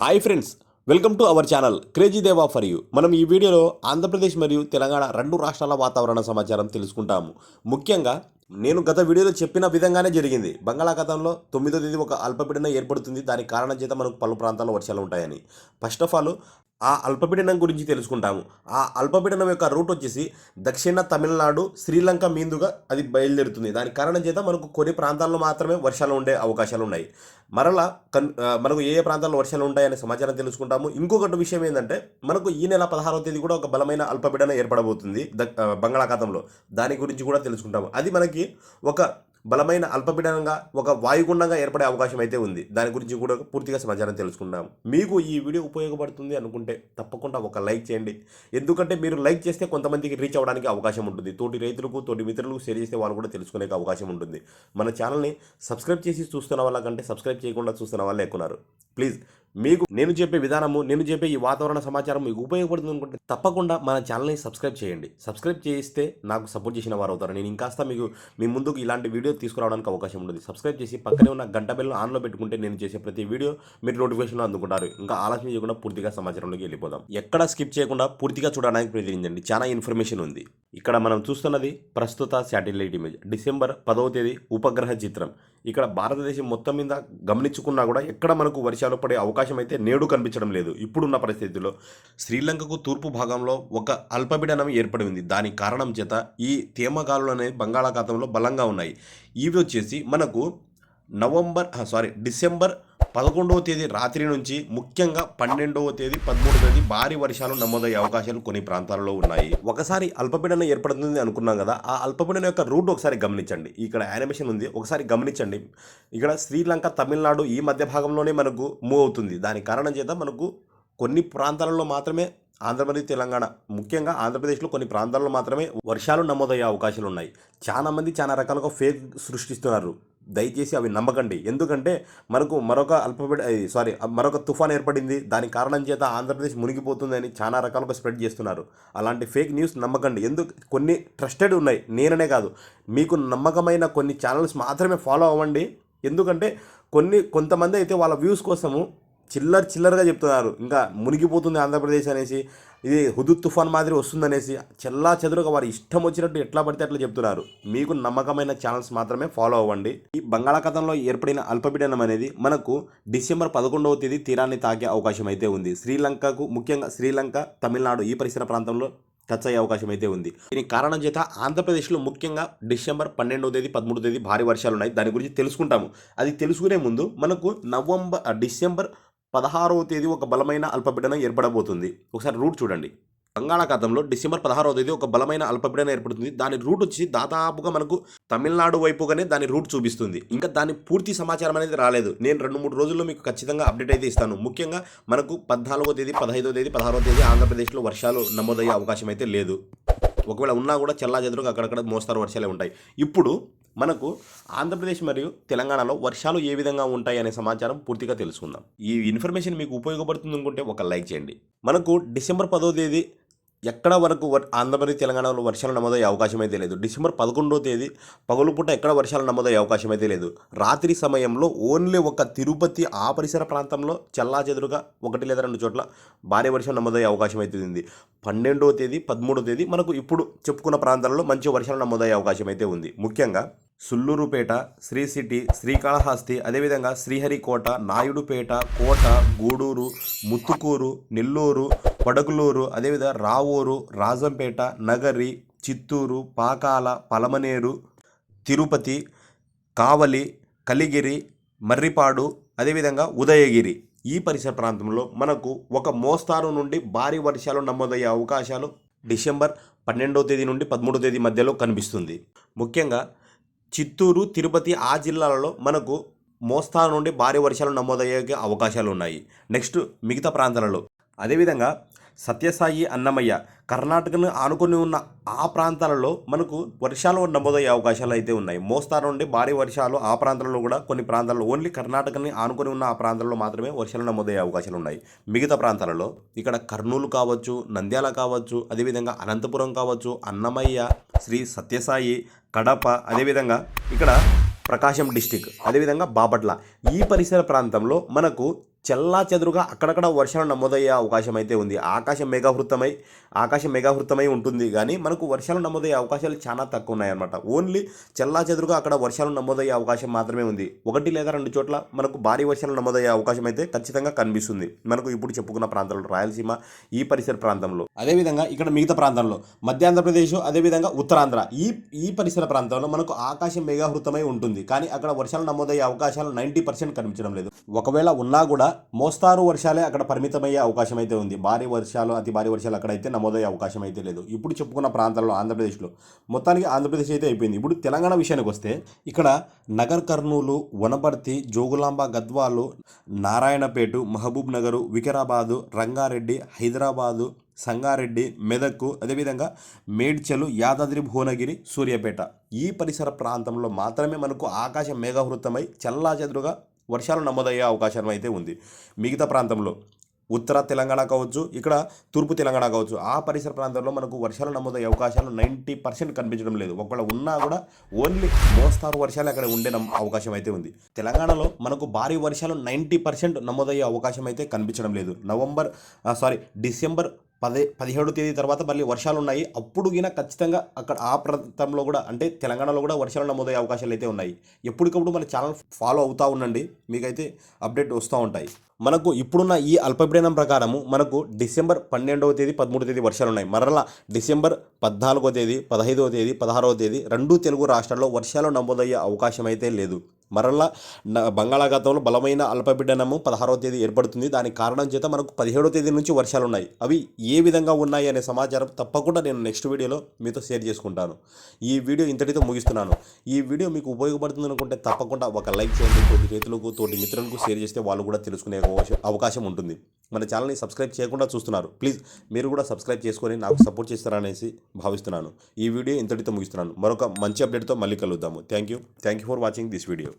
Hi friends welcome to our channel crazy Deva for you. మనం ఈ వీడియోలో ఆంధ్రప్రదేశ్ మరియు తెలంగాణ రెండు రాష్ట్రాల వాతావరణ సమాచారం తెలుసుకుంటాము. ముఖ్యంగా నేను గత వీడియోలో చెప్పిన విధంగానే జరిగింది. బంగాళాఖాతంలో తొమ్మిదో తేదీ ఒక అల్పపీడనం ఏర్పడుతుంది. దాని కారణం చేత మనకు పలు ప్రాంతాల్లో వర్షాలు ఉంటాయని. ఫస్ట్ ఆఫ్ ఆల్ ఆ అల్పపీడనం గురించి తెలుసుకుంటాము. ఆ అల్పపీడనం యొక్క రూట్ వచ్చేసి దక్షిణ తమిళనాడు శ్రీలంక మీదుగా అది బయలుదేరుతుంది. దాని కారణం చేత మనకు కొన్ని ప్రాంతాల్లో మాత్రమే వర్షాలు ఉండే అవకాశాలు ఉన్నాయి. మరలా కన్ మనకు ఏ ఏ ప్రాంతాల్లో వర్షాలు ఉంటాయనే సమాచారం తెలుసుకుంటాము. ఇంకొకటి విషయం ఏంటంటే మనకు ఈ నెల పదహారవ తేదీ కూడా ఒక బలమైన అల్పపీడనం ఏర్పడబోతుంది ద- బంగాళాఖాతంలో. దాని గురించి కూడా తెలుసుకుంటాము. అది మనకి ఒక బలమైన అల్పపీడనంగా ఒక వాయుగుండంగా ఏర్పడే అవకాశం అయితే ఉంది. దాని గురించి కూడా పూర్తిగా సమాచారం తెలుసుకుందాం. మీకు ఈ వీడియో ఉపయోగపడుతుంది అనుకుంటే తప్పకుండా ఒక లైక్ చేయండి. ఎందుకంటే మీరు లైక్ చేస్తే కొంతమందికి రీచ్ అవ్వడానికి అవకాశం ఉంటుంది. తోటి రైతులకు తోటి మిత్రులకు షేర్ చేస్తే వాళ్ళు కూడా తెలుసుకునే అవకాశం ఉంటుంది. మన ఛానల్ని సబ్స్క్రైబ్ చేసి చూస్తున్న వాళ్ళకంటే సబ్స్క్రైబ్ చేయకుండా చూస్తున్న వాళ్ళే ఎక్కున్నారు ప్లీజ్ మీకు నేను చెప్పే విధానము నేను చెప్పే ఈ వాతావరణ సమాచారం మీకు ఉపయోగపడుతుంది అనుకుంటే తప్పకుండా మన ఛానల్ని సబ్స్క్రైబ్ చేయండి. సబ్స్క్రైబ్ చేస్తే నాకు సపోర్ట్ చేసిన వారు అవుతారు. నేను ఇంకాస్త మీకు మీ ముందుకు ఇలాంటి వీడియో తీసుకురావడానికి అవకాశం ఉంటుంది. సబ్స్క్రైబ్ చేసి పక్కనే ఉన్న గంట బెల్ ఆన్లో పెట్టుకుంటే నేను చేసే ప్రతి వీడియో మీరు నోటిఫికేషన్లో అందుకుంటారు. ఇంకా ఆలస్యం చేయకుండా పూర్తిగా సమాచారంలోకి వెళ్ళిపోదాం. ఎక్కడ స్కిప్ చేయకుండా పూర్తిగా చూడడానికి ప్రయత్నించండి. చాలా ఇన్ఫర్మేషన్ ఉంది. ఇక్కడ మనం చూస్తున్నది ప్రస్తుత శాటిలైట్ ఇమేజ్. డిసెంబర్ పదవ తేదీ ఉపగ్రహ చిత్రం. ఇక్కడ భారతదేశం మొత్తం మీద గమనించుకున్నా కూడా ఎక్కడ మనకు వర్షాలు పడే అవకాశం అయితే నేడు కనిపించడం లేదు. ఇప్పుడున్న పరిస్థితుల్లో శ్రీలంకకు తూర్పు భాగంలో ఒక అల్పపీడనం ఏర్పడి ఉంది. దాని కారణం చేత ఈ తేమగాలులు అనేవి బంగాళాఖాతంలో బలంగా ఉన్నాయి. ఇవి వచ్చేసి మనకు నవంబర్ సారీ డిసెంబర్ పదకొండవ తేదీ రాత్రి నుంచి ముఖ్యంగా పన్నెండవ తేదీ పదమూడవ తేదీ భారీ వర్షాలు నమోదయ్యే అవకాశాలు కొన్ని ప్రాంతాలలో ఉన్నాయి. ఒకసారి అల్పపీడనం ఏర్పడుతుంది అనుకున్నాం కదా ఆ అల్పపీడనం యొక్క రూట్ ఒకసారి గమనించండి. ఇక్కడ యానిమేషన్ ఉంది ఒకసారి గమనించండి. ఇక్కడ శ్రీలంక తమిళనాడు ఈ మధ్య భాగంలోనే మనకు మూవ్ అవుతుంది. దాని కారణం చేత మనకు కొన్ని ప్రాంతాలలో మాత్రమే ఆంధ్రప్రదేశ్ తెలంగాణ ముఖ్యంగా ఆంధ్రప్రదేశ్లో కొన్ని ప్రాంతాల్లో మాత్రమే వర్షాలు నమోదయ్యే అవకాశాలు ఉన్నాయి. చాలా మంది చాలా రకాలుగా ఫేక్ సృష్టిస్తున్నారు. దయచేసి అవి నమ్మకండి. ఎందుకంటే మనకు మరొక అల్పపీడ సారీ మరొక తుఫాన్ ఏర్పడింది. దాని కారణం చేత ఆంధ్రప్రదేశ్ మునిగిపోతుందని చాలా రకాలుగా స్ప్రెడ్ చేస్తున్నారు. అలాంటి ఫేక్ న్యూస్ నమ్మకండి. ఎందుకు కొన్ని ట్రస్టెడ్ ఉన్నాయి. నేననే కాదు. మీకు నమ్మకమైన కొన్ని ఛానల్స్ మాత్రమే ఫాలో అవ్వండి. ఎందుకంటే కొన్ని కొంతమంది అయితే వాళ్ళ వ్యూస్ కోసము చిల్లర చిల్లరగా చెప్తున్నారు. ఇంకా మునిగిపోతుంది ఆంధ్రప్రదేశ్ అనేసి. ఇది హుదు తుఫాన్ మాదిరి వస్తుందనేసి చెల్లా చెదురుగా వారు ఇష్టం వచ్చినట్టు ఎట్లా పడితే అట్లా చెప్తున్నారు. మీకు నమ్మకమైన ఛానల్స్ మాత్రమే ఫాలో అవ్వండి. ఈ బంగాళాఖాతంలో ఏర్పడిన అల్పపీడనం అనేది మనకు డిసెంబర్ పదకొండవ తేదీ తీరాన్ని తాకే అవకాశం అయితే ఉంది. శ్రీలంకకు ముఖ్యంగా శ్రీలంక తమిళనాడు ఈ పరిసర ప్రాంతంలో టచ్ అయ్యే అవకాశం అయితే ఉంది. దీనికి కారణం చేత ఆంధ్రప్రదేశ్లో ముఖ్యంగా డిసెంబర్ పన్నెండవ తేదీ పదమూడవ తేదీ భారీ వర్షాలు ఉన్నాయి. దాని గురించి తెలుసుకుంటాము. అది తెలుసుకునే ముందు మనకు నవంబర్ డిసెంబర్ పదహారవ తేదీ ఒక బలమైన అల్పపీడనం ఏర్పడబోతుంది. ఒకసారి రూట్ చూడండి. బంగాళాఖాతంలో డిసెంబర్ పదహారవ తేదీ ఒక బలమైన అల్పపీడనం ఏర్పడుతుంది. దాని రూట్ వచ్చి దాదాపుగా మనకు తమిళనాడు వైపుగానే దాని రూట్ చూపిస్తుంది. ఇంకా దాని పూర్తి సమాచారం అనేది రాలేదు. నేను రెండు మూడు రోజుల్లో మీకు ఖచ్చితంగా అప్డేట్ అయితే ఇస్తాను. ముఖ్యంగా మనకు పద్నాలుగో తేదీ పదహైదో తేదీ పదహారో తేదీ ఆంధ్రప్రదేశ్లో వర్షాలు నమోదయ్యే అవకాశం అయితే లేదు. ఒకవేళ ఉన్నా కూడా చల్లా చెదురుగా అక్కడక్కడ మోస్తారు వర్షాలే ఉంటాయి. ఇప్పుడు మనకు ఆంధ్రప్రదేశ్ మరియు తెలంగాణలో వర్షాలు ఏ విధంగా ఉంటాయి అనే సమాచారం పూర్తిగా తెలుసుకుందాం. ఈ ఇన్ఫర్మేషన్ మీకు ఉపయోగపడుతుంది అనుకుంటే ఒక లైక్ చేయండి. మనకు డిసెంబర్ పదో తేదీ ఎక్కడ వరకు ఆంధ్రప్రదేశ్ తెలంగాణలో వర్షాలు నమోదయ్యే అవకాశం అయితే లేదు. డిసెంబర్ పదకొండో తేదీ పగలు పూట ఎక్కడ వర్షాలు నమోదయ్యే అవకాశం అయితే లేదు. రాత్రి సమయంలో ఓన్లీ ఒక తిరుపతి ఆ పరిసర ప్రాంతంలో చల్లాచెదురుగా ఒకటి లేదా రెండు చోట్ల భారీ వర్షం నమోదయ్యే అవకాశం అయితే ఉంది. పన్నెండో తేదీ పదమూడో తేదీ మనకు ఇప్పుడు చెప్పుకున్న ప్రాంతాలలో మంచి వర్షాలు నమోదయ్యే అవకాశం అయితే ఉంది. ముఖ్యంగా సుల్లూరుపేట శ్రీ సిటీ శ్రీకాళహస్తి అదేవిధంగా శ్రీహరికోట నాయుడుపేట కోట గూడూరు ముత్తుకూరు నెల్లూరు పడగులూరు అదేవిధంగా రావూరు రాజంపేట నగరి చిత్తూరు పాకాల పలమనేరు తిరుపతి కావలి కలిగిరి మర్రిపాడు అదేవిధంగా ఉదయగిరి. ఈ పరిసర ప్రాంతంలో మనకు ఒక మోస్తారు నుండి భారీ వర్షాలు నమోదయ్యే అవకాశాలు డిసెంబర్ పన్నెండవ తేదీ నుండి పదమూడవ తేదీ మధ్యలో కనిపిస్తుంది. ముఖ్యంగా చిత్తూరు తిరుపతి ఆ జిల్లాలలో మనకు మోస్తారు నుండి భారీ వర్షాలు నమోదయ్యే అవకాశాలు ఉన్నాయి. నెక్స్ట్ మిగతా ప్రాంతాలలో. అదేవిధంగా సత్యసాయి అన్నమయ్య కర్ణాటకను ఆనుకొని ఉన్న ఆ ప్రాంతాలలో మనకు వర్షాలు నమోదయ్యే అవకాశాలు అయితే ఉన్నాయి. మోస్తారు నుండి భారీ వర్షాలు ఆ ప్రాంతాలలో కూడా కొన్ని ప్రాంతాల్లో ఓన్లీ కర్ణాటకని ఆనుకొని ఉన్న ఆ ప్రాంతాల్లో మాత్రమే వర్షాలు నమోదయ్యే అవకాశాలు ఉన్నాయి. మిగతా ప్రాంతాలలో ఇక్కడ కర్నూలు కావచ్చు నంద్యాల కావచ్చు అదేవిధంగా అనంతపురం కావచ్చు అన్నమయ్య శ్రీ సత్యసాయి కడప అదేవిధంగా ఇక్కడ ప్రకాశం డిస్టిక్ అదేవిధంగా బాపట్ల. ఈ పరిసర ప్రాంతంలో మనకు చెల్లా చెదురుగా అక్కడక్కడ వర్షాలు నమోదయ్యే అవకాశం అయితే ఉంది. ఆకాశం మేఘావృతమై ఆకాశం మేఘావృతమై ఉంటుంది. కానీ మనకు వర్షాలు నమోదయ్యే అవకాశాలు చాలా తక్కువ ఉన్నాయన్నమాట ఓన్లీ చెల్లా చెదురుగా అక్కడ వర్షాలు నమోదయ్యే అవకాశం మాత్రమే ఉంది. ఒకటి లేదా రెండు చోట్ల మనకు భారీ వర్షాలు నమోదయ్యే అవకాశం అయితే ఖచ్చితంగా కనిపిస్తుంది. మనకు ఇప్పుడు చెప్పుకున్న ప్రాంతాల్లో రాయలసీమ ఈ పరిసర ప్రాంతంలో. అదేవిధంగా ఇక్కడ మిగతా ప్రాంతంలో మధ్య ఆంధ్రప్రదేశ్ అదేవిధంగా ఉత్తరాంధ్ర. ఈ ఈ పరిసర ప్రాంతంలో మనకు ఆకాశం మేఘావృతమై ఉంటుంది. కానీ అక్కడ వర్షాలు నమోదయ్యే అవకాశాలు నైంటీ పర్సెంట్ కనిపించడం లేదు. ఒకవేళ ఉన్నా కూడా మోస్తారు వర్షాలే అక్కడ పరిమితమయ్యే అవకాశం అయితే ఉంది. భారీ వర్షాలు అతి భారీ వర్షాలు అక్కడైతే నమోదయ్యే అవకాశం అయితే లేదు. ఇప్పుడు చెప్పుకున్న ప్రాంతాల్లో ఆంధ్రప్రదేశ్లో మొత్తానికి ఆంధ్రప్రదేశ్ అయితే అయిపోయింది. ఇప్పుడు తెలంగాణ విషయానికి వస్తే ఇక్కడ నగర్ కర్నూలు వనపర్తి జోగులాంబ గద్వాలు నారాయణపేట మహబూబ్ నగరు వికారాబాదు రంగారెడ్డి హైదరాబాదు సంగారెడ్డి మెదక్ అదేవిధంగా మేడ్చలు యాదాద్రి భువనగిరి సూర్యాపేట. ఈ పరిసర ప్రాంతంలో మాత్రమే మనకు ఆకాశం మేఘావృతమై చల్లాచెదురుగా వర్షాలు నమోదయ్యే అవకాశం అయితే ఉంది. మిగతా ప్రాంతంలో ఉత్తర తెలంగాణ కావచ్చు ఇక్కడ తూర్పు తెలంగాణ కావచ్చు ఆ పరిసర ప్రాంతంలో మనకు వర్షాలు నమోదయ్యే అవకాశాలు నైంటీ పర్సెంట్ కనిపించడం లేదు. ఒకవేళ ఉన్నా కూడా ఓన్లీ మోస్తారు వర్షాలు అక్కడ ఉండే అవకాశం అయితే ఉంది. తెలంగాణలో మనకు భారీ వర్షాలు నైంటీ పర్సెంట్ నమోదయ్యే అవకాశం అయితే కనిపించడం లేదు. నవంబర్ సారీ డిసెంబర్ పదే పదిహేడు తేదీ తర్వాత మళ్ళీ వర్షాలు ఉన్నాయి అప్పుడు గిన ఖచ్చితంగా అక్కడ ఆ ప్రాంతంలో కూడా అంటే తెలంగాణలో కూడా వర్షాలు నమోదయ్యే అవకాశాలు అయితే ఉన్నాయి. ఎప్పటికప్పుడు మన ఛానల్ ఫాలో అవుతూ ఉండండి. మీకైతే అప్డేట్ వస్తూ ఉంటాయి. మనకు ఇప్పుడున్న ఈ అల్పపీడనం ప్రకారము మనకు డిసెంబర్ పన్నెండవ తేదీ పదమూడవ తేదీ వర్షాలు ఉన్నాయి మరలా డిసెంబర్ పద్నాలుగో తేదీ పదహైదవ తేదీ పదహారవ తేదీ రెండు తెలుగు రాష్ట్రాల్లో వర్షాలు నమోదయ్యే అవకాశం అయితే లేదు. మరలా న- బంగాళాఖాతంలో బలమైన అల్పపీడనము పదహారవ తేదీ ఏర్పడుతుంది. దానికి కారణం చేత మనకు పదిహేడవ తేదీ నుంచి వర్షాలు ఉన్నాయి అవి ఏ విధంగా ఉన్నాయి అనే సమాచారం తప్పకుండా నేను నెక్స్ట్ వీడియోలో మీతో షేర్ చేసుకుంటాను. ఈ వీడియో ఇంతటితో ముగిస్తున్నాను. ఈ వీడియో మీకు ఉపయోగపడుతుంది అనుకుంటే తప్పకుండా ఒక లైక్ చేయండి. తోటి రైతులకు తోటి మిత్రులకు షేర్ చేస్తే వాళ్ళు కూడా తెలుసుకునే అవకాశం ఉంటుంది. మన ఛానల్ని సబ్స్క్రైబ్ చేయకుండా చూస్తున్నారు. ప్లీజ్ మీరు కూడా సబ్స్క్రైబ్ చేసుకొని నాకు సపోర్ట్ చేస్తారనేసి భావిస్తున్నాను. ఈ వీడియో ఇంతటితో ముగిస్తున్నాను. మరొక మంచి అప్డేట్తో మళ్ళీ కలుద్దాము. Thank you. Thank you for watching this video.